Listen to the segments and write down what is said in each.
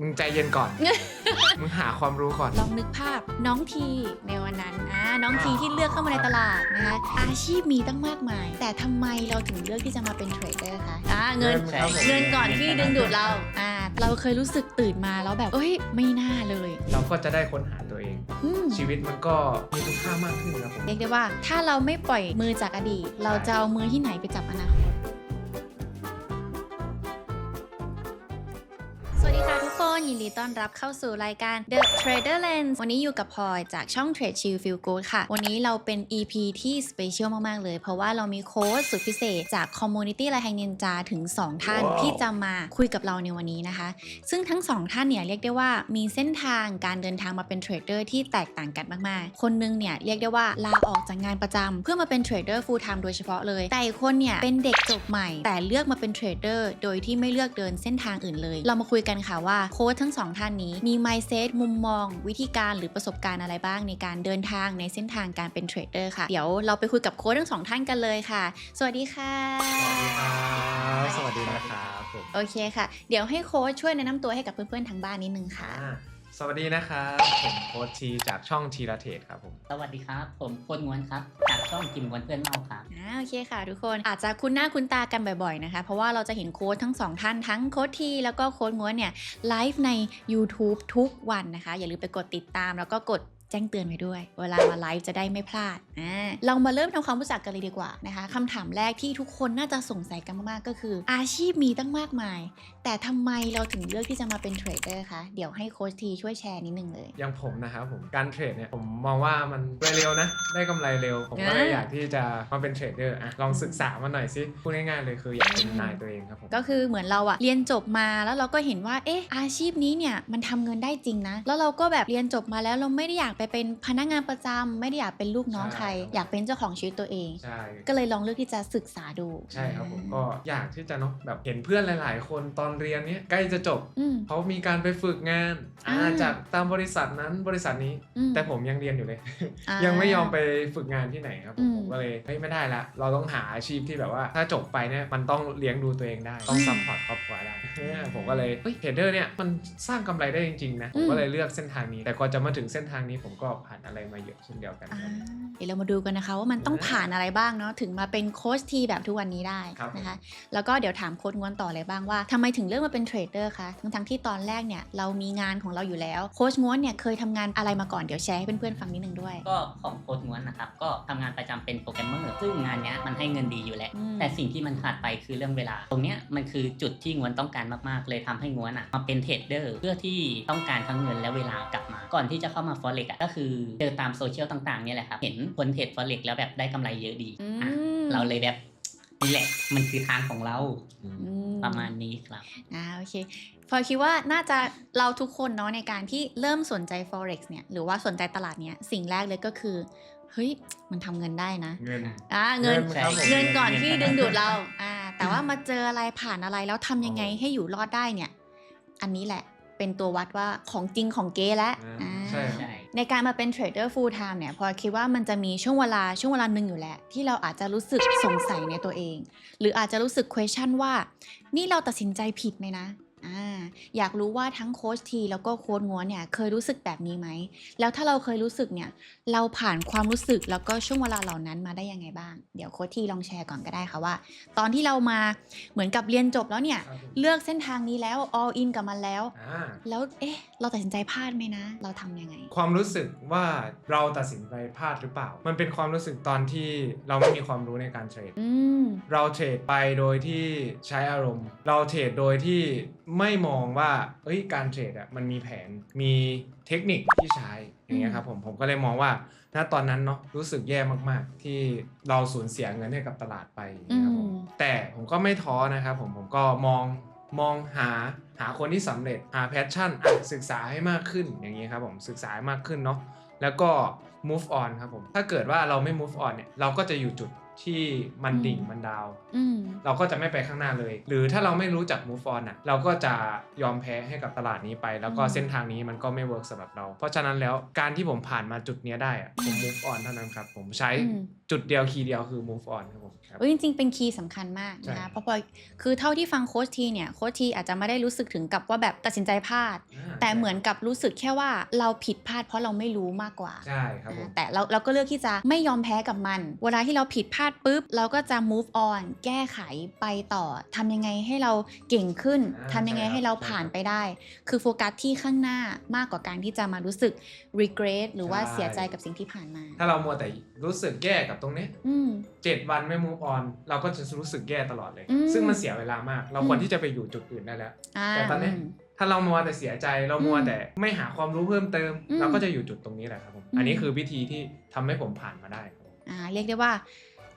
มึงใจเย็นก่อน มึงหาความรู้ก่อน ลองนึกภาพน้องทีในวันนั้นอ่าน้องทีที่เลือกเข้ามาในตลาดนะคะอาชีพมีตั้งมากมาย แต่ทำไมเราถึงเลือกที่จะมาเป็นเทรดเดอร์คะอ่าเงินเงินครับผมเงินก่อนที่ดึงดูดเราอ่าเราเคยรู้สึกตื่นมาแล้วแบบเอ้ยไม่น่าเลยเราก็จะได้ค้นหาตัวเอง อืม ชีวิตมันก็มีคุณค่ามากขึ้นครับผม เรียกได้ว่าถ้าเราไม่ปล่อยมือจากอดีต เราจะเอามือที่ไหนไปจับอนาคต ยินดีต้อนรับเข้าสู่รายการ The Trader Lens วันนี้อยู่กับพลอยจากช่อง Trade Chill Feel Good ค่ะ วันนี้เราเป็น EP ที่สเปเชียลมาก ๆ เลย เพราะว่าเรามีโค้ดสุดพิเศษจาก Community และแห่งนินจาถึง 2 ท่านว้าวที่จะมาคุยกับเราในวันนี้นะคะ ซึ่งทั้งสองท่านเนี่ยเรียกได้ว่ามีเส้นทางการเดินทางมาเป็นเทรดเดอร์ที่แตกต่างกันมาก ๆ คนนึงเนี่ยเรียกได้ว่าลาออกจากงานประจำเพื่อมาเป็นเทรดเดอร์ full time โดยเฉพาะเลย แต่อีกคนเนี่ยเป็นเด็กจบใหม่ แต่เลือกมาเป็นเทรดเดอร์โดยที่ไม่เลือกเดินเส้นทางอื่นเลย เรามาคุยกันค่ะว่าโค้ชทั้งสองท่านนี้มี mindset มุมมอง วิธีการหรือประสบการณ์อะไรบ้างในการเดินทางในเส้นทางการเป็นเทรดเดอร์ค่ะ เดี๋ยวเราไปคุยกับโค้ชทั้งสองท่านกันเลยค่ะ สวัสดีค่ะ สวัสดีนะครับผมโอเคค่ะ เดี๋ยวให้โค้ชช่วยแนะนำตัวให้กับเพื่อนๆทางบ้านนิดนึงค่ะอ่า สวัสดีนะครับผมโค้ชทีจากช่องทีละเทรดครับผม สวัสดีครับ ผมโคนงวนครับจากช่องกิมงวนเพื่อนเล่าครับ อ่าโอเคค่ะทุกคนอาจจะคุ้นหน้าคุ้นตากันบ่อยๆนะคะ เพราะว่าเราจะเห็นโค้ดทั้งสองท่านทั้งโค้ดทีแล้วก็โค้ดง้วนเนี่ยไลฟ์ใน YouTube ทุกวันนะคะ อย่าลืมไปกดติดตามแล้วก็กดแจ้งเตือนไว้ด้วย เวลามาไลฟ์จะได้ไม่พลาดอ่าเรามาเริ่มทำความรู้จักกันเลยดีกว่านะคะคำถามแรกที่ทุกคนน่าจะสงสัยกันมากๆก็คือ อาชีพมีตั้งมากมาย แต่ทำไมเราถึงเลือกที่จะมาเป็นเทรดเดอร์คะ เดี๋ยวให้โค้ชทีช่วยแชร์นิดนึงเลย อย่างผมนะครับผมการเทรดเนี่ยผมมองว่ามันรวยเร็วนะ ได้กำไรเร็ว ผมก็เลยอ่าอยากที่จะมาเป็นเทรดเดอร์อะลองศึกษามาหน่อยสิพูดง่ายๆเลยคืออยากเป็นนายตัวเองครับผมก็คือเหมือนเราอะเรียนจบมาแล้วเราก็เห็นว่าเอ๊ะอาชีพนี้เนี่ยมันทำเงินได้จริงนะ แล้วเราก็แบบเรียนจบมาแล้วเราไม่ได้อยากไปเป็นพนักงานประจำไม่ได้อยากเป็นลูกน้องใคร อยากเป็นเจ้าของชีวิตตัวเอง ใช่ ก็เลยลองเลือกที่จะศึกษาดู ใช่ครับผมก็อยากที่จะเนาะแบบเห็นเพื่อนหลาย ๆ คนตอนเรียนเนี้ยใกล้จะจบอืม เขามีการไปฝึกงานอ่าอ่าจากตามบริษัทนั้นบริษัทนี้ อืม แต่ผมยังเรียนอยู่เลย อ่า ยังไม่ยอมไปฝึกงานที่ไหนครับผอืมมผมก็เลยเฮ้ยไม่ได้ละ เราต้องหาอาชีพที่แบบว่าถ้าจบไปเนี่ยมันต้องเลี้ยงดูตัวเองได้ ต้องอืมซัพพอร์ตครอบครัวได้เออผมก็เลยเฮ้ยเทรดเดอร์เนี่ยมันสร้างกำไรได้จริงๆนะผมอืก็มเลยเลือกเส้นทางนี้ แต่ก่อนจะมาถึงเส้นทางนี้ผมก็ผ่านอะไรมาเยอะเช่นเดียวกันอ่าครับ เดี๋ยวเรามาดูกันนะคะว่ามันต้องผ่านอะไรบ้างเนาะถึงมาเป็นโค้ชทีแบบทุกวันนี้ได้ครับผม นะคะ แล้วก็เดี๋ยวถามโค้ชงวนต่อเลยบ้างว่าทำไมถึงเลือกมาเป็นเทรดเดอร์คะทั้งทั้งๆที่ตอนแรกเนี่ยเรามีงานของเราอยู่แล้วโค้ชงวนเนี่ยเคยทำงานอะไรมาก่อนเดี๋ยวแชร์ให้เพื่อนๆฟังนิดนึงด้วย ก็ของโคนงวนนะครับก็ทำงานประจำเป็นโปรแกรมเมอร์ซึ่งงานเนี้ยมันให้เงินดีอยู่แล้วอืมแต่สิ่งที่มันขาดไปคือเรื่องเวลา ตรงเนี้ยมันคือจุดที่งวนต้องการมากๆ เลยทำให้งวนอะมาเป็นเทรดเดอร์เพื่อที่ต้องการทั้งเงินและเวลากลับมา ก่อนที่จะเข้ามา forex อะก็คือเจอตามโซเชียลต่างๆเนี่ยแหละครับเห็นคนเทรด forex แล้วแบบได้กำไรเยอะดีอือะมเราเลยแบบนี่แหละมันคือทางของเราอืม ประมาณนี้ครับอ่าโอเคพอคิดว่าน่าจะเราทุกคนเนาะในการที่เริ่มสนใจ forex เนี่ยหรือว่าสนใจตลาดเนี้ยสิ่งแรกเลยก็คือเฮ้ยมันทำเงินได้นะเงินอ่าเงินเงินครับผมเงินก่อนเงินที่ดึงดูดเราอ่าแต่ว่ามาเจออะไรผ่านอะไรแล้วทำยังไงให้อยู่รอดได้เนี่ย อันนี้แหละเป็นตัววัดว่าของจริงของเก๊แล้วอ่าอ่าใช่ ในการมาเป็นเทรดเดอร์ full time เนี่ยพอคิดว่ามันจะมีช่วงเวลาช่วงเวลาหนึ่งอยู่แหละที่เราอาจจะรู้สึกสงสัยในตัวเอง หรืออาจจะรู้สึก question ว่า นี่เราตัดสินใจผิดไหมนะ อ่าอยากรู้ว่าทั้งโค้ชทีแล้วก็โค้ชงัวเนี่ยเคยรู้สึกแบบนี้ไหม แล้วถ้าเราเคยรู้สึกเนี่ย เราผ่านความรู้สึกแล้วก็ช่วงเวลาเหล่านั้นมาได้ยังไงบ้าง เดี๋ยวโค้ชทีลองแชร์ก่อนก็ได้ค่ะว่า ตอนที่เรามาเหมือนกับเรียนจบแล้วเนี่ยครับผมเลือกเส้นทางนี้แล้ว all in กับมันแล้วอ่าแล้วเอ๊ะ เราตัดสินใจพลาดไหมนะ เราทำยังไง ความรู้สึกว่าเราตัดสินใจพลาดหรือเปล่า มันเป็นความรู้สึกตอนที่เราไม่มีความรู้ในการเทรดอืมเราเทรดไปโดยที่ใช้อารมณ์ เราเทรดโดยที่ไม่มองว่าเอ้ยการเทรดอะมันมีแผนมีเทคนิคที่ใช้อย่างเงี้ยครับผมผมก็เลยมองว่าณตอนนั้นเนาะรู้สึกแย่มากๆ ที่เราสูญเสียเงินให้กับตลาดไปอย่างเงี้ยครับผมอืมแต่ผมก็ไม่ท้อนะครับผมผมก็มองมองหาหาคนที่สำเร็จหาแพชชั่นอะศึกษาให้มากขึ้นอย่างนี้ครับผมศึกษาให้มากขึ้นเนาะแล้วก็ move on ครับผมถ้าเกิดว่าเราไม่ move on เนี่ยเราก็จะอยู่จุด ที่มันอืมดิ่งมันดาวอืมเราก็จะไม่ไปข้างหน้าเลย หรือถ้าเราไม่รู้จัก move on อะเราก็จะยอมแพ้ให้กับตลาดนี้ไป แล้วก็อืมเส้นทางนี้มันก็ไม่เวิร์กสำหรับเรา เพราะฉะนั้นแล้วการที่ผมผ่านมาจุดเนี้ยได้อะผม move on เท่านั้นครับ ผมใช้อืมจุดเดียวคีย์เดียวคือ move on ครับผมครับเอ้ยจริงๆ เป็นคีย์สำคัญมากใช่นะคะเพราะพอคือเท่าที่ฟังโค้ชทีเนี่ยโค้ชทีอาจจะไม่ได้รู้สึกถึงกับว่าแบบตัดสินใจพลาดอ่าแต่เหมือนกับรู้สึกแค่ว่าเราผิดพลาดเพราะเราไม่รู้มากกว่าใช่ครับผมอ่าแต่เราเราก็เลือกที่จะไม่ยอมแพ้กับมัน เวลาที่เราผิดพลาดปุ๊บ เราก็จะ move on แก้ไขไปต่อทำยังไงให้เราเก่งขึ้นอ่าทำยังไงใช่ครับให้เราใช่ผ่านครับไปได้ คือโฟกัสที่ข้างหน้ามากกว่าการที่จะมารู้สึก regret หรือว่าใช่เสียใจกับสิ่งที่ผ่านมา ถ้าเรามัวแต่รู้สึกแย่กับตรงนี้อืมเจ็ดวันไม่ move on เราก็จะรู้สึกแย่ตลอดเลยอืมซึ่งมันเสียเวลามาก เราอืมควรที่จะไปอยู่จุดอื่นได้แล้วอ่าแต่ตอนเนี้ยอืมถ้าเรามัวแต่เสียใจเรามัวแต่ไม่หาความรู้เพิ่มเติมอืมเราก็จะอยู่จุดตรงนี้แหละครับผมอืมอันนี้คือวิธีที่ทำให้ผมผ่านมาได้ครับผมอ่าเรียกได้ว่า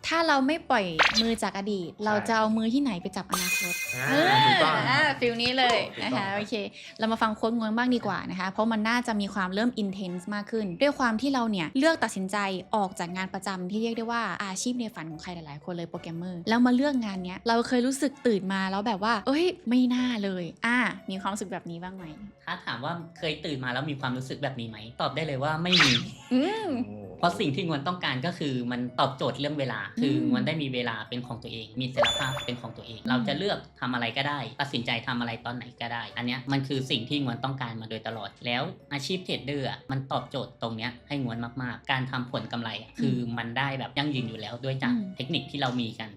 ถ้าเราไม่ปล่อยมือจากอดีต เราจะเอามือที่ไหนไปจับอนาคตอ่าเออถูกต้อง อ่าฟิลนี้เลยถูกนะต้องคะครับโอเค เรามาฟังโค้ดงวนบ้างดีกว่านะคะ เพราะมันน่าจะมีความเริ่มอินเทนส์มากขึ้น ด้วยความที่เราเนี่ยเลือกตัดสินใจออกจากงานประจำที่เรียกได้ว่าอาชีพในฝันของใครหลาย ๆ คนเลยโปรแกรมเมอร์แล้วมาเลือกงานเนี้ยเราเคยรู้สึกตื่นมาแล้วแบบว่า เอ้ย ไม่น่าเลย อ่า มีความรู้สึกแบบนี้บ้างไหมถ้าถามว่าเคยตื่นมาแล้วมีความรู้สึกแบบนี้ไหม ตอบได้เลยว่าไม่มี อืมโอ้เพราะสิ่งที่งวนต้องการก็คือมันตอบโจทย์เรื่องเวลาคือมงวนได้มีเวลาเป็นของตัวเอง มีเสรีภาพเป็นของตัวเอง เราจะเลือกทำอะไรก็ได้ ตัดสินใจทำอะไรตอนไหนก็ได้ อันเนี้ยมันคือสิ่งที่งวนต้องการมาโดยตลอด แล้วอาชีพเทรดเดอร์อะมันตอบโจทย์ตรงเนี้ยให้งวนมากๆ การทำผลกำไรอะคือมันได้แบบยั่งยืนอยู่แล้วด้วยจากอืมเทคนิคที่เรามีกัน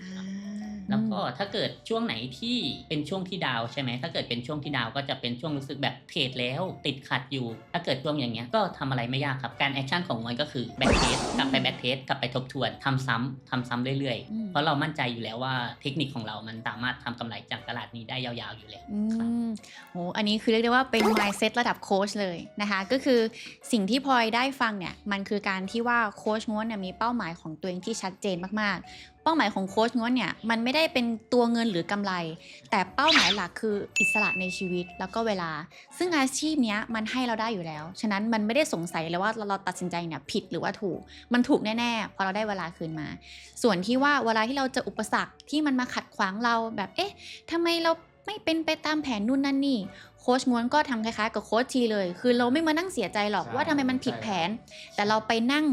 อ่า แล้วก็ถ้าเกิดช่วงไหนที่เป็นช่วงที่ดาวน์ใช่ไหมถ้าเกิดเป็นช่วงที่ดาวน์ก็จะเป็นช่วงรู้สึกแบบเทรดแล้ว ติดขัดอยู่ ถ้าเกิดช่วงอย่างเงี้ยก็ทำอะไรไม่ยากครับ การแอคชั่นของมันก็คือแบ็กเทสกลับไปแบ็กเทสกลับไปทบทวนทำซ้ำทำซ้ำเรื่อยอืมๆเพราะเรามั่นใจอยู่แล้วว่าเทคนิคของเรามันสามารถทำกำไรจากตลาดนี้ได้ยาวๆอยู่แล้วอืครับมโหอันนี้คือเรียกได้ว่าเป็น mindset ระดับโค้ชเลยนะคะก็คือสิ่งที่พลอยได้ฟังเนี่ยมันคือการที่ว่าโค้ชง้วนเนี่ยมีเป้าหมายของตัวเองที่ชัดเจนมากๆ เป้าหมายของโค้ชง้วนเนี่ยมันไม่ได้เป็นตัวเงินหรือกำไร แต่เป้าหมายหลักคืออิสระในชีวิตแล้วก็เวลา ซึ่งอาชีพเนี้ยมันให้เราได้อยู่แล้ว ฉะนั้นมันไม่ได้สงสัยเลยว่าเราเราตัดสินใจเนี่ยผิดหรือว่าถูก มันถูกแน่ๆพอเราได้เวลาคืนมา ส่วนที่ว่าเวลาที่เราจออุปสรรคที่มันมาขัดขวางเราแบบเอ๊ะทำไมเราไม่เป็นไปตามแผนนู่นนั่นนี่โค้ชง้วนก็ทำคล้ายๆกับโค้ชทีเลย คือเราไม่มานั่งเสียใจหรอกว่าทำไมมันผิดแผน แต่เราไปนั่ง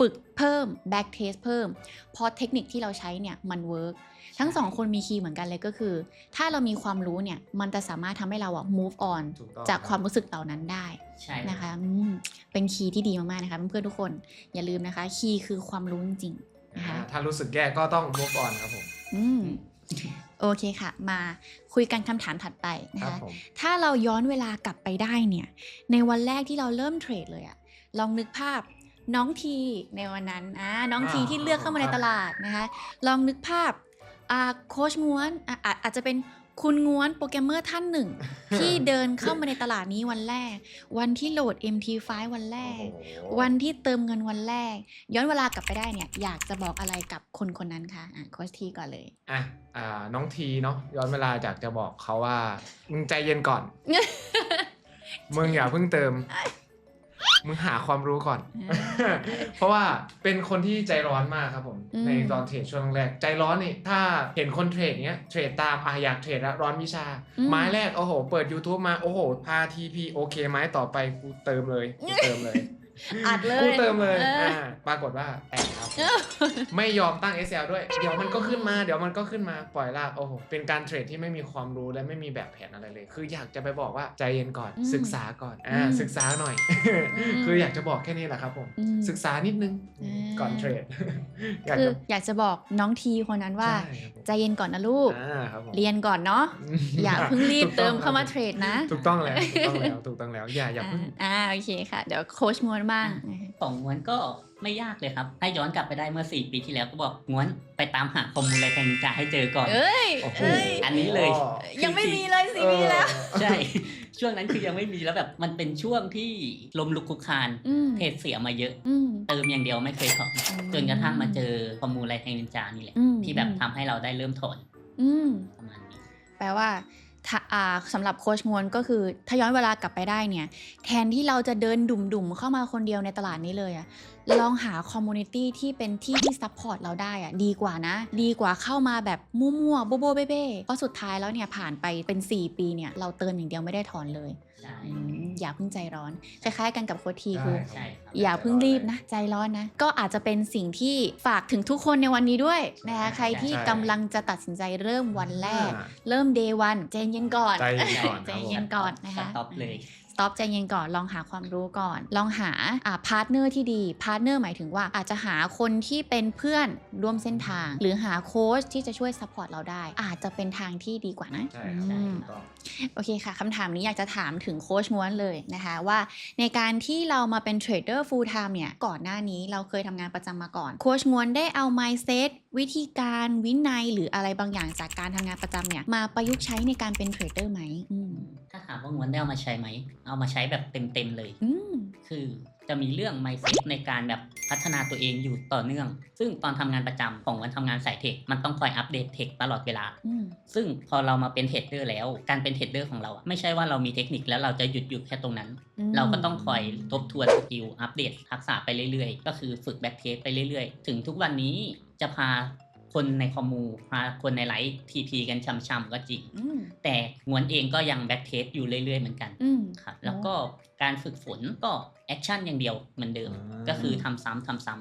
ฝึกเพิ่ม back test เพิ่ม เพราะเทคนิคที่เราใช้เนี่ยมันเวิร์กทั้งสองคนมีคีย์เหมือนกันเลยก็คือ ถ้าเรามีความรู้เนี่ยมันจะสามารถทำให้เราอะ move on ถูกต้องจากความรู้สึกเหล่านั้นได้ใช่นะคะอืมเป็นคีย์ที่ดีมากๆนะคะเพื่อนๆทุกคนอย่าลืมนะคะ คีย์คือความรู้จริงๆนะคะอ่าถ้ารู้สึกแย่ก็ต้อง move on ครับผมอืมโอเคค่ะ มาคุยกันคำถามถัดไปนะครับคะผมถ้าเราย้อนเวลากลับไปได้เนี่ย ในวันแรกที่เราเริ่มเทรดเลยอะลองนึกภาพ น้องทีในวันนั้นอ่าน้องทีอ่าที่เลือกเข้ามาในครับตลาดนะคะลองนึกภาพอ่าโค้ชง้วนอะอาจอาจจะเป็นคุณง้วนโปรแกรมเมอร์ท่านหนึ่ง ที่เดินเข้ามาในตลาดนี้วันแรก วันที่โหลด MT5 วันแรกโอ้โหวันที่เติมเงินวันแรก ย้อนเวลากลับไปได้เนี่ยอยากจะบอกอะไรกับคนคนนั้นคะอะโค้ชทีก่อนเลย อะอ่าน้องทีเนาะย้อนเวลาอยากจะบอกเขาว่ามึงใจเย็นก่อน มึงอย่าเพิ่งเติม มึงหาความรู้ก่อน เพราะว่าเป็นคนที่ใจร้อนมากครับผมอืมในตอนเทรดช่วงแรก ใจร้อนนี่ถ้าเห็นคนเทรดเนี้ยเทรดตามอะอยากเทรดแล้วร้อนวิชา ไม้แรก โอ้โห เปิด YouTube มา โอ้โห พาทีพีโอเค ไม้ต่อไปกูเติมเลยกูเติมเลยอัดเลยกูเติมเลยออออ่าปรากฏว่าแตกครับ ไม่ยอมตั้ง SL ด้วย เดี๋ยวมันก็ขึ้นมา เดี๋ยวมันก็ขึ้นมา ปล่อยลาก โอ้โห เป็นการเทรดที่ไม่มีความรู้และไม่มีแบบแผนอะไรเลย คืออยากจะไปบอกว่าใจเย็นก่อนอืมศึกษาก่อน อ่าอืมศึกษาหน่อยอืมคืออยากจะบอกแค่นี้แหละครับผมอืมศึกษานิดนึงอ่าก่อนเทรดอยากคือจะอยากจะบอกน้องทีคนนั้นว่าใช่ครับผมใจเย็นก่อนนะลูกอ่าครับผมเรียนก่อนเนาะ อย่าเพิ่งรีบถูกต้เติองมเข้ามาครับเทรดนะ ถูกต้องแล้ว ถูกต้องแล้ว ถูกต้องแล้ว อย่าอย่าเพิ่ง อ่า โอเคค่ะ เดี๋ยวโค้ชมวนบ้างนะคะของง้วนก็ ไม่ยากเลยครับให้ย้อนกลับไปได้เมื่อ 4 ปีที่แล้วก็บอกง้วนไปตามหาคอมมูลไรแทงนินจาให้เจอก่อน เอ้ยโอ้โหเอ้ยอันนี้เลย ยังไม่มีเลยสิมีแล้ว ใช่ ช่วงนั้นคือยังไม่มีแล้วแบบมันเป็นช่วงที่ลมลุกคลุกคลานอืมเทรดเสียมาเยอะ อืมเติมอย่างเดียวไม่เคยถอนอืมจนกระทั่งมาเจอคอมมูลไรแทงนินจานี่แหละอืมที่แบบทำให้เราได้เริ่มถอนอืม ประมาณนี้ แปลว่าถ้าอ่า สำหรับโคชงวนก็คือถ้าย้อนเวลากลับไปได้เนี่ย แทนที่เราจะเดินดุ่มๆ เข้ามาคนเดียวในตลาดนี้เลยอะลองหาคอมมูนิตี้ที่เป็นที่ที่ซัพพอร์ตเราได้อะดีกว่านะ ดีกว่าเข้ามาแบบมั่วๆโบโบเบ้เบ้เพราะสุดท้ายแล้วเนี่ยผ่านไปเป็น 4 ปีเนี่ย เราเติมอย่างเดียวไม่ได้ถอนเลย ใช่อืมอย่าเพิ่งใจร้อน คล้ายๆ กันกับโค้ชทีคือใช่ครับอย่าเพิ่งรีบนะ ใจร้อนนะ ก็อาจจะเป็นสิ่งที่ฝากถึงทุกคนในวันนี้ด้วยนะคะใครที่ใช่กำลังจะตัดสินใจเริ่มวันแรกอ่าเริ่ม day one ใจเย็นก่อนใจเย็นก่อนใจเย็นก่อนนะคะสต็อปเลยส ต็อปใจเย็นก่อนลองหาความรู้ก่อน ลองหาอ่าพาร์ทเนอร์ที่ดีพาร์ทเนอร์หมายถึงว่าอาจจะหาคนที่เป็นเพื่อนร่วมเส้นทาง หรือหาโค้ชที่จะช่วยซัพพอร์ตเราได้ อาจจะเป็นทางที่ดีกว่านะใช่ครับอืมถูกต้องโอเคค่ะคำถามนี้อยากจะถามถึงโค้ชม้วนเลยนะคะว่า ในการที่เรามาเป็นเทรดเดอร์ full time เนี่ยก่อนหน้านี้เราเคยทำงานประจำมาก่อนโค้ชม้วนได้เอา mindset วิธีการวินัยหรืออะไรบางอย่างจากการทำงานประจำเนี่ยมาประยุกต์ใช้ในการเป็นเทรดเดอร์ไหมอืมถ้าถามว่างวนได้เอามาใช้ไหมเอามาใช้แบบเต็มๆเลย อืม คือจะมีเรื่อง mindset ในการแบบพัฒนาตัวเองอยู่ต่อเนื่อง ซึ่งตอนทำงานประจำของวันทำงานสายเทค มันต้องคอยอัปเดตเทคตลอดเวลา อืม ซึ่งพอเรามาเป็นเทรดเดอร์แล้ว การเป็นเทรดเดอร์ของเราอะไม่ใช่ว่าเรามีเทคนิคแล้วเราจะหยุดอยู่แค่ตรงนั้นมเราก็ต้องคอยทบทวนสกิลอัปเดตทักษะไปเรื่อยๆ ก็คือฝึกแบ็กเทสไปเรื่อยๆ ถึงทุกวันนี้จะพา คนในคอมมูพาคนในไลฟ์ทีพีกันช่ำๆก็จริงอืมแต่งวนเองก็ยังแบ็กเทสอยู่เรื่อยๆเหมือนกันอืมครับแล้วก็การฝึกฝนก็แอคชั่นอย่างเดียวเหมือนเดิมอ่าก็คือทำซ้ำทำซ้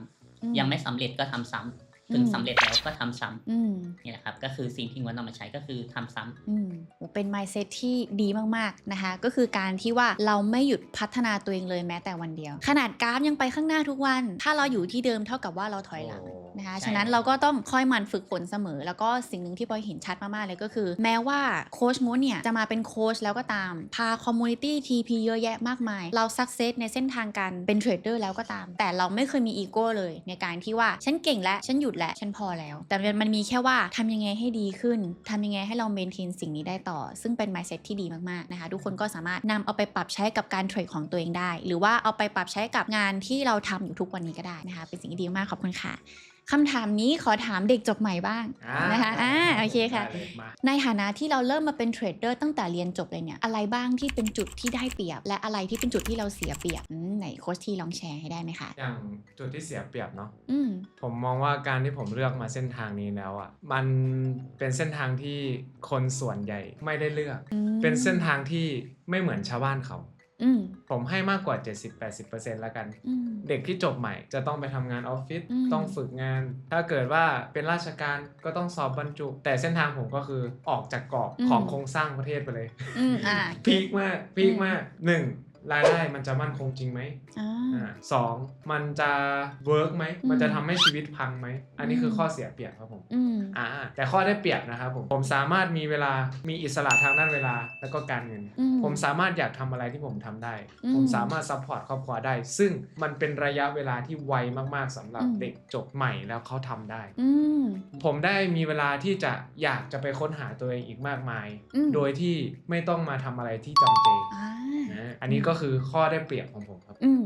อืำยังไม่สำเร็จก็ทำซ้ำถึงอืมสำเร็จแล้วก็ทำซ้ำอืมนี่แหละครับ ก็คือสิ่งที่งวนเอามาใช้ก็คือทำซ้ำอืมโหเป็น mindset ที่ดีมากๆนะคะ ก็คือการที่ว่าเราไม่หยุดพัฒนาตัวเองเลยแม้แต่วันเดียว ขนาดกราฟยังไปข้างหน้าทุกวัน ถ้าเราอยู่ที่เดิมเท่ากับว่าเราถอยหลังโอ้ นะคะ ใช่ ฉะนั้นเราก็ต้องคอยหมั่นฝึกฝนเสมอ แล้วก็สิ่งหนึ่งที่พลอยเห็นชัดมาก ๆ เลยก็คือ แม้ว่าโค้ชมูนเนี่ยจะมาเป็นโค้ชแล้วก็ตาม พาคอมมูนิตี้ทีพีเยอะแยะมากมาย เราสักเซสในเส้นทางการเป็นเทรดเดอร์แล้วก็ตาม แต่เราไม่เคยมีอีโก้เลย ในการที่ว่าฉันเก่งแล้ว ฉันหยุดแล้ว ฉันพอแล้ว แต่มันมีแค่ว่าทำยังไงให้ดีขึ้นทำยังไงให้เราเมนเทนสิ่งนี้ได้ต่อ ซึ่งเป็น mindset ที่ดีมาก ๆ นะคะ ทุกคนก็สามารถนำเอาไปปรับใช้กับการเทรดของตัวเองได้ หรือว่าเอาไปปรับใช้กับงานที่เราทำอยู่ทุกวันนี้ก็ได้นะคะ เป็นสิ่งที่ดีมากขอบคุณค่ะคำถามนี้ขอถามเด็กจบใหม่บ้างอ่านะคะอ่าโอเคค่ะได้เลยมาในฐานะที่เราเริ่มมาเป็นเทรดเดอร์ตั้งแต่เรียนจบเลยเนี่ย อะไรบ้างที่เป็นจุดที่ได้เปรียบ และอะไรที่เป็นจุดที่เราเสียเปรียบอืมไหนโค้ชที่ลองแชร์ให้ได้ไหมคะอย่างจุดที่เสียเปรียบเนาะอืมผมมองว่าการที่ผมเลือกมาเส้นทางนี้แล้วอะมันเป็นเส้นทางที่คนส่วนใหญ่ไม่ได้เลือกอืมเป็นเส้นทางที่ไม่เหมือนชาวบ้านเขาอืม ผมให้มากกว่า 70-80%แล้วกันอืมเด็กที่จบใหม่จะต้องไปทำงานออฟฟิศอืมต้องฝึกงาน ถ้าเกิดว่าเป็นราชการก็ต้องสอบบรรจุ แต่เส้นทางผมก็คือออกจากกรอบของโครงสร้างประเทศไปเลยอืมอ่าพีคมากพีคมากหนึ่ง รายได้มันจะมั่นคงจริงไหมอ่าอ่าสองมันจะเวิร์กไหมอืมมันจะทำให้ชีวิตพังไหม อันนี้คือมข้อเสียเปรียบครับผม อืม อ่าแต่ข้อได้เปรียบนะครับผมผมสามารถมีเวลามีอิสระทางด้านเวลาแล้วก็การเงิน อืผมสามารถอยากทำอะไรที่ผมทำได้ อืมผมสามารถซัพพอร์ตครอบครัวได้ ซึ่งมันเป็นระยะเวลาที่ไวมากๆสำหรับอืม เด็กจบใหม่แล้วเขาทำได้ อืมผมได้มีเวลาที่จะอยากจะไปค้นหาตัวเองอีกมากมาย อืมโดยที่ไม่ต้องมาทำอะไรที่จำเจอ่า นะอันนี้ก็คือข้อได้เปรียบของผมครับ อืม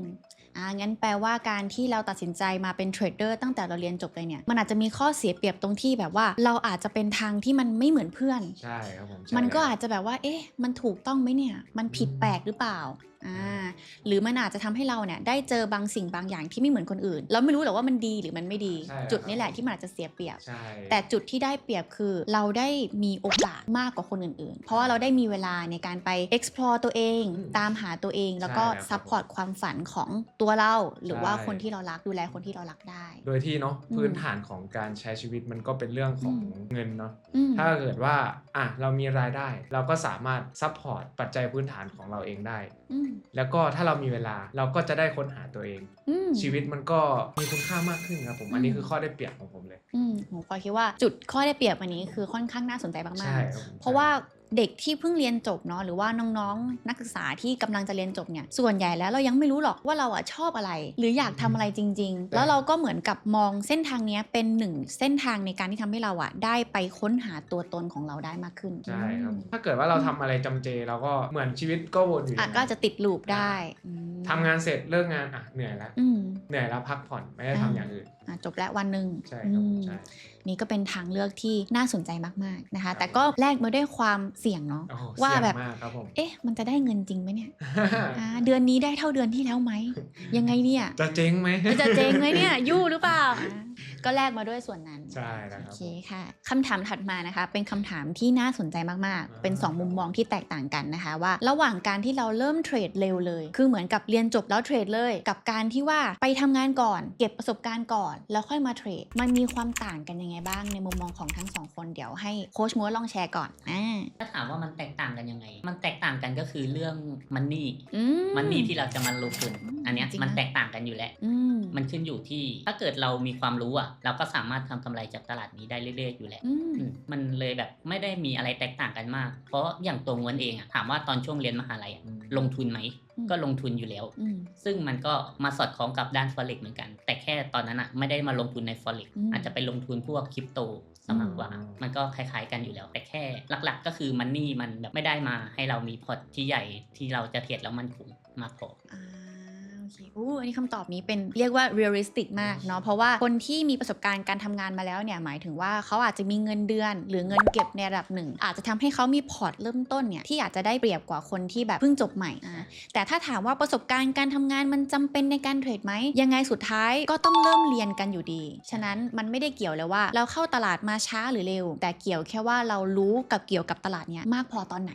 อ่างั้นแปลว่าการที่เราตัดสินใจมาเป็นเทรดเดอร์ตั้งแต่เราเรียนจบเลยเนี่ย มันอาจจะมีข้อเสียเปรียบตรงที่แบบว่า เราอาจจะเป็นทางที่มันไม่เหมือนเพื่อน ใช่ครับผมใช่มันก็แล้วอาจจะแบบว่า เอ๊ะ มันถูกต้องไหมเนี่ย มันผิดอืมแปลกหรือเปล่า อ่าหรือมันอาจจะทำให้เราเนี่ยได้เจอบางสิ่งบางอย่างที่ไม่เหมือนคนอื่น เราไม่รู้หรอกว่ามันดีหรือมันไม่ดีใช่ครับจุดนี้แหละที่มันอาจจะเสียเปรียบใช่แต่จุดที่ได้เปรียบคือเราได้มีโอกาสมากกว่าคนอื่นๆ เพราะว่าเราได้มีเวลาในการไป explore ตัวเองอืมตามหาตัวเองแล้วก็ใช่แล้วครับ support ความฝันของตัวเราหรือว่าใช่คนที่เรารักดูแลคนที่เรารักได้ โดยที่เนาะอืมพื้นฐานของการใช้ชีวิตมันก็เป็นเรื่องของอืมเงินเนาะอืมถ้าเกิดว่าอะเรามีรายได้ เราก็สามารถซัพพอร์ตปัจจัยพื้นฐานของเราเองได้อืมแล้วก็ถ้าเรามีเวลาเราก็จะได้ค้นหาตัวเองอืมชีวิตมันก็มีคุณค่ามากขึ้นครับผมอันนี้อืมคือข้อได้เปรียบของผมเลย อืมผมพอคิดว่าจุดข้อได้เปรียบอันนี้คือค่อนข้างน่าสนใจใช่มากครับผมๆเพราะว่า เด็กที่เพิ่งเรียนจบเนาะหรือว่าน้องๆ นักศึกษาที่กำลังจะเรียนจบเนี่ยส่วนใหญ่แล้วเรายังไม่รู้หรอกว่าเราอะชอบอะไร หรืออยากทำอะไรจริง ๆ แล้วเราก็เหมือนกับมองเส้นทางเนี้ยเป็นหนึ่งเส้นทางในการที่ทำให้เราอะได้ไปค้นหาตัวตนของเราได้มากขึ้นใช่ครับอืมถ้าเกิดว่าเราทำอะไรจำเจเราก็เหมือนชีวิตก็วนอยู่ออะย่างก็นั้นจะติดลูปได้อืมทำงานเสร็จเลิกงานอะเหนื่อยแล้วอืม เหนื่อยแล้วพักผ่อนไม่ได้อ่าทำอย่างอื่น อะจบแล้ววันหนึ่งใช่ครับผมอืมใช่นี่ก็เป็นทางเลือกที่น่าสนใจมากๆนะคะแต่ก็แลกมาด้วยความเสี่ยงเนาะ โอ้โหว่าเสี่ยงแบบมากครับผม เอ๊ะ มันจะได้เงินจริงไหมเนี่ยอ่าเดือนนี้ได้เท่าเดือนที่แล้วไหมยังไงเนี่ย จะเจ๊งไหม จะเจ๊งไหมเนี่ยยู่หรือเปล่าอะ ก็แลกมาด้วยส่วนนั้นใช่แล้วคโอรับเคค่ะคำถามถัดมานะคะ เป็นคำถามที่น่าสนใจมากๆ เป็น2มุมมองที่แตกต่างกันนะคะว่า ระหว่างการที่เราเริ่มเทรดเร็วเลย คือเหมือนกับเรียนจบแล้วเทรดเลย กับการที่ว่าไปทำงานก่อน เก็บประสบการณ์ก่อน แล้วค่อยมาเทรดมันมีความต่างกันยังไงบ้างในมุมมองของทั้งสองคนเดี๋ยวให้โค้ชมัวลองแชร์ก่อนอ่าถ้าถามว่ามันแตกต่างกันยังไง มันแตกต่างกันก็คือเรื่องมันนี่อืมันนี่ที่เราจะมาลงทุนอืมอันเนี้ยจริงนะมันแตกต่างกันอยู่แล้วอืมมันขึ้นอยู่ที่ถ้าเกิดเรามีความรู้อะเราก็สามารถทำกำไรจากตลาดนี้ได้เรื่อยๆอยู่แล้วอืมอืมมันเลยแบบไม่ได้มีอะไรแตกต่างกันมาก เพราะอย่างตัวงวนเองอะถามว่าตอนช่วงเรียนมหาลัยอะลงทุนไหมก็ลงทุนอยู่แล้วอืมซึ่งมันก็มาสอดคล้องกับด้าน forex เหมือนกัน แต่แค่ตอนนั้นอะไม่ได้มาลงทุนใน forex อืมอาจจะไปลงทุนพวกคริปโตสมากกว่าอืมมันก็คล้ายๆกันอยู่แล้ว แต่แค่หลัก ๆ ก็คือมันนี่มันแบบไม่ได้มาให้เรามีพอร์ตที่ใหญ่ที่เราจะเทรดแล้วมันคงมากพออ่าโอ เคอู้อันนี้คำตอบนี้เป็นเรียกว่า realistic มากเนาะเพราะว่าคนที่มีประสบการณ์การทำงานมาแล้วเนี่ยหมายถึงว่าเขาอาจจะมีเงินเดือน หรือเงินเก็บในระดับหนึ่ง อาจจะทำให้เขามีพอร์ตเริ่มต้นเนี่ยที่อาจจะได้เปรียบกว่าคนที่แบบเพิ่งจบใหม่อ่าแต่ถ้าถามว่าประสบการณ์การทำงานมันจำเป็นในการเทรดไหมยังไงสุดท้ายก็ต้องเริ่มเรียนกันอยู่ดี ฉะนั้นมันไม่ได้เกี่ยวเลยว่า เราเข้าตลาดมาช้าหรือเร็ว แต่เกี่ยวแค่ว่าเรารู้กับเกี่ยวกับตลาดเนี้ยมากพอตอนไหน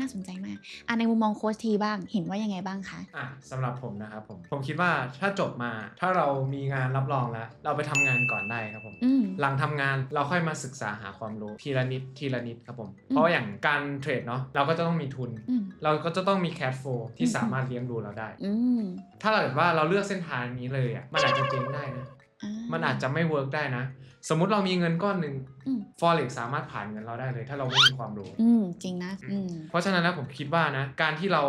น่าสนใจมากอ่าในมุมมองโค้ชทีบ้างเห็นว่ายังไงบ้างคะอะสำหรับผมนะครับผมผมคิดว่าถ้าจบมาถ้าเรามีงานรับรองแล้ว เราไปทำงานก่อนได้ครับผมอืมหลังทำงานเราค่อยมาศึกษาหาความรู้ทีละนิดทีละนิดครับผมอืมเพราะอย่างการเทรดเนาะเราก็จะต้องมีทุนอืมเราก็จะต้องมีแค h โฟที่อืมสามารถเลี้ยงดูเราได้อืมถ้าเราเกิดว่าเราเลือกเส้นทางนี้เลยอะมันอาจจะเจ๊งได้นะอ่ามันอาจจะไม่เวิร์กได้นะ สมมุติเรามีเงินก้อนหนึ่งอืม Forex สามารถผ่านเงินเราได้เลย ถ้าเราไม่มีความรู้อืมจริงนะอืมเพราะฉะนั้นนะผมคิดว่านะ การที่เรา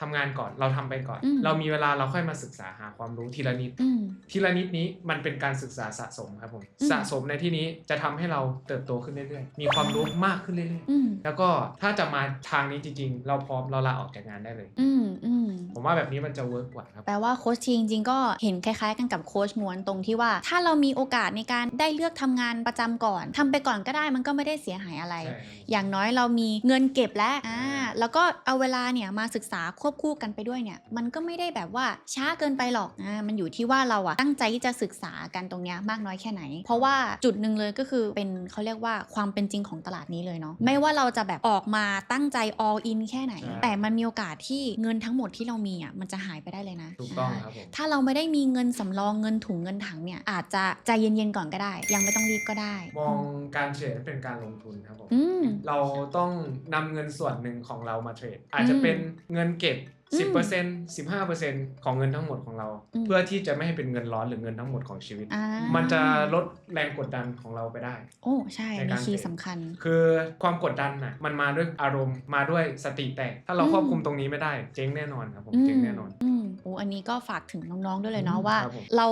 ทำงานก่อนเราทำไปก่อนอืมเรามีเวลาเราค่อยมาศึกษาหาความรู้ทีละนิดอืมทีละนิดนี้มันเป็นการศึกษาสะสมครับผมอืมสะสมในที่นี้จะทำให้เราเติบโตขึ้นเรื่อยๆ มีความรู้มากขึ้นเรื่อยอืมๆแล้วก็ถ้าจะมาทางนี้จริง ๆ เราพร้อมเราลาออกจากงานได้เลยอืมอืมผมว่าแบบนี้มันจะเวิร์กกว่าครับแปลว่าโค้ชทีจริงๆก็เห็นคล้ายๆ กันกับโค้ชม้วนตรงที่ว่า ถ้าเรามีโอกาสในการได้เลือกทำงานประจำก่อนทำไปก่อนก็ได้มันก็ไม่ได้เสียหายอะไรใช่อย่างน้อยเรามีเงินเก็บแล้วอ่าแล้วก็เอาเวลาเนี่ยมาศึกษาควบคู่กันไปด้วยเนี่ย มันก็ไม่ได้แบบว่าช้าเกินไปหรอกอ่ามันอยู่ที่ว่าเราอะตั้งใจที่จะศึกษากันตรงเนี้ยมากน้อยแค่ไหน เพราะว่าจุดหนึ่งเลยก็คือเป็นเขาเรียกว่าความเป็นจริงของตลาดนี้เลยเนาะไม่ว่าเราจะแบบออกมาตั้งใจ all in แค่ไหนใช่แต่มันมีโอกาสที่เงินทั้งหมดที่เรามีอะมันจะหายไปได้เลยนะถูกต้องอ่าครับผมถ้าเราไม่ได้มีเงินสำรองเงินถุงเงินถังเนี่ยอาจจะใจเย็นๆก่อนก็ได้ยังไม่ต้องรีบก็ได้ มองการเทรดเป็นการลงทุนครับผมอืม เราต้องนำเงินส่วนหนึ่งของเรามาเทรด อาจจะเป็นเงินเก็บ อืม10% 15%ของเงินทั้งหมดของเรา อืม เพื่อที่จะไม่ให้เป็นเงินร้อนหรือเงินทั้งหมดของชีวิต อ่ามันจะลดแรงกดดันของเราไปได้ โอ้ใช่ในอันกานี้รคีย์เทรดสำคัญ คือความกดดันน่ะมันมาด้วยอารมณ์มาด้วยสติแตก ถ้าเราอืม ควบคุมตรงนี้ไม่ได้ เจ๊งแน่นอนครับผมเจ๊งแน่นอน อืมโอ้อันนี้ก็ฝากถึงน้องๆด้วยเลยเนาะอืมว่าครับผมเรา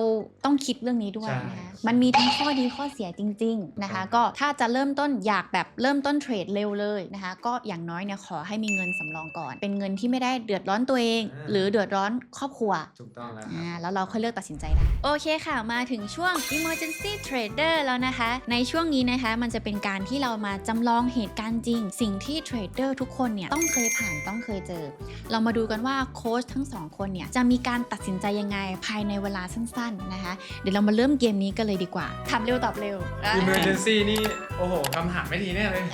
ต้องคิดเรื่องนี้ด้วยใช่นะคะมันมีทั้งข้อดีข้อเสียจริง ๆนะคะครับก็ถ้าจะเริ่มต้นอยากแบบเริ่มต้นเทรดเร็วเลยนะคะ ก็อย่างน้อยเนี่ยขอให้มีเงินสำรองก่อน เป็นเงินที่ไม่ได้เดือดร้อนตัวเอง หรือเดือดร้อนครอบครัวถูกต้องแล้วคอ่ารับแล้วเราค่อยเลือกตัดสินใจได้โอเคค่ะมาถึงช่วง emergency trader แล้วนะคะ ในช่วงนี้นะคะมันจะเป็นการที่เรามาจำลองเหตุการณ์จริง สิ่งที่เทรดเดอร์ทุกคนเนี่ยต้องเคยผ่านต้องเคยเจอ เรามาดูกันว่าโค้ชทั้งสองคนเนี่ยจะมีการตัดสินใจยังไงภายในเวลาสั้นๆนะคะ เดี๋ยวเรามาเริ่มเกมนี้กันเลยดีกว่าถามเร็วตอบเร็วอะ emergency นี่ โอ้โหคำถามไม่ดีแน่เลย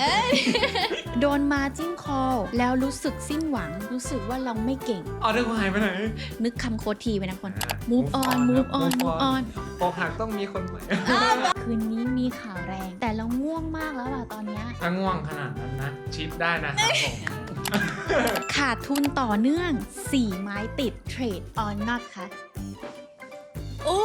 โดนมาจิ้งคอลแล้วรู้สึกสิ้นหวัง รู้สึกว่าเราไม่เก่ง ออเดอร์หายไปไหน นึกคำโค้ชทีไว้นะคน อ่า move on move on move on อกหักต้องมีคนใหม่คืนนี้มีข่าวแรง แต่เราง่วงมากแล้วล่ะตอนเนี้ยถ้าง่วงขนาดนั้นนะ ชิปได้นะครับผม ขาดทุนต่อเนื่อง 4 ไม้ติดเทรดออนนอกค่ะ โอ้